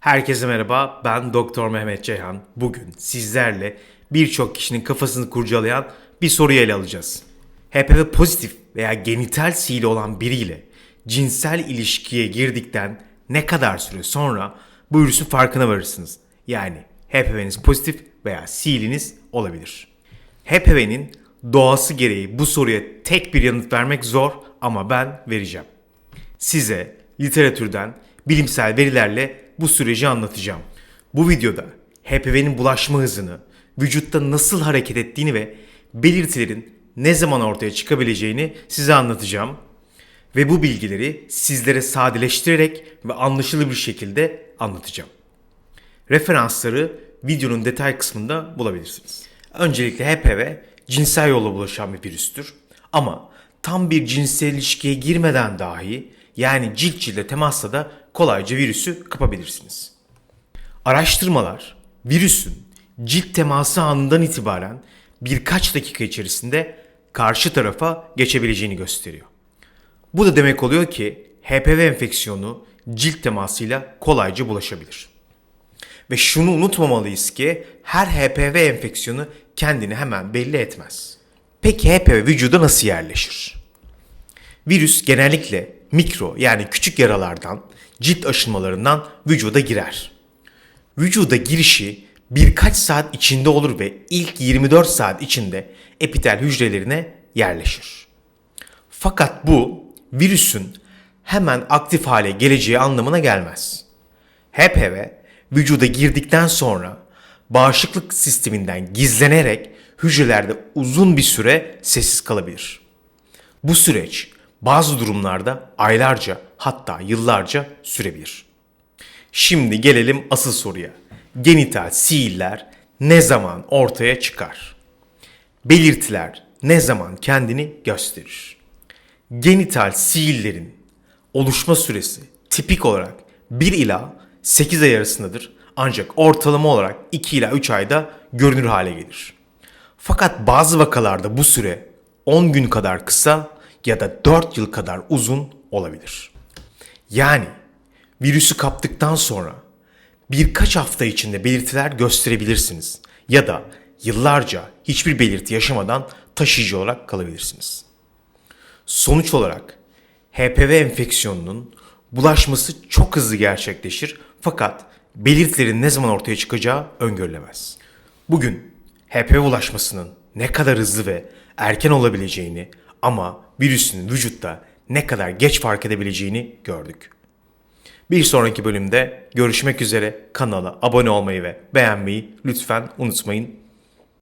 Herkese merhaba, ben Doktor Mehmet Ceyhan. Bugün sizlerle birçok kişinin kafasını kurcalayan bir soruyu ele alacağız. HPV pozitif veya genital sihili olan biriyle cinsel ilişkiye girdikten ne kadar süre sonra bu virüsün farkına varırsınız. Yani HPV'niz pozitif veya sihiliniz olabilir. HPV'nin doğası gereği bu soruya tek bir yanıt vermek zor ama ben vereceğim size literatürden bilimsel verilerle bu süreci anlatacağım. Bu videoda HPV'nin bulaşma hızını, vücutta nasıl hareket ettiğini ve belirtilerin ne zaman ortaya çıkabileceğini size anlatacağım. Ve bu bilgileri sizlere sadeleştirerek ve anlaşılır bir şekilde anlatacağım. Referansları videonun detay kısmında bulabilirsiniz. Öncelikle HPV cinsel yolla bulaşan bir virüstür. Ama tam bir cinsel ilişkiye girmeden dahi yani cilt cilde temasla da kolayca virüsü kapabilirsiniz. Araştırmalar virüsün cilt teması anından itibaren birkaç dakika içerisinde karşı tarafa geçebileceğini gösteriyor. Bu da demek oluyor ki HPV enfeksiyonu cilt temasıyla kolayca bulaşabilir. Ve şunu unutmamalıyız ki her HPV enfeksiyonu kendini hemen belli etmez. Peki HPV vücuda nasıl yerleşir? Virüs genellikle mikro yani küçük yaralardan, cilt aşınmalarından vücuda girer. Vücuda girişi birkaç saat içinde olur ve ilk 24 saat içinde epitel hücrelerine yerleşir. Fakat bu virüsün hemen aktif hale geleceği anlamına gelmez. HPV vücuda girdikten sonra bağışıklık sisteminden gizlenerek hücrelerde uzun bir süre sessiz kalabilir. Bu süreç bazı durumlarda aylarca hatta yıllarca sürebilir. Şimdi gelelim asıl soruya. Genital sihirler ne zaman ortaya çıkar? Belirtiler ne zaman kendini gösterir? Genital sihirlerin oluşma süresi tipik olarak 1 ila 8 ay arasındadır ancak ortalama olarak 2 ila 3 ayda görünür hale gelir. Fakat bazı vakalarda bu süre 10 gün kadar kısa ya da 4 yıl kadar uzun olabilir. Yani virüsü kaptıktan sonra birkaç hafta içinde belirtiler gösterebilirsiniz ya da yıllarca hiçbir belirti yaşamadan taşıyıcı olarak kalabilirsiniz. Sonuç olarak HPV enfeksiyonunun bulaşması çok hızlı gerçekleşir fakat belirtilerin ne zaman ortaya çıkacağı öngörülemez. Bugün HPV bulaşmasının ne kadar hızlı ve erken olabileceğini ama virüsün vücutta ne kadar geç fark edebileceğini gördük. Bir sonraki bölümde görüşmek üzere kanala abone olmayı ve beğenmeyi lütfen unutmayın.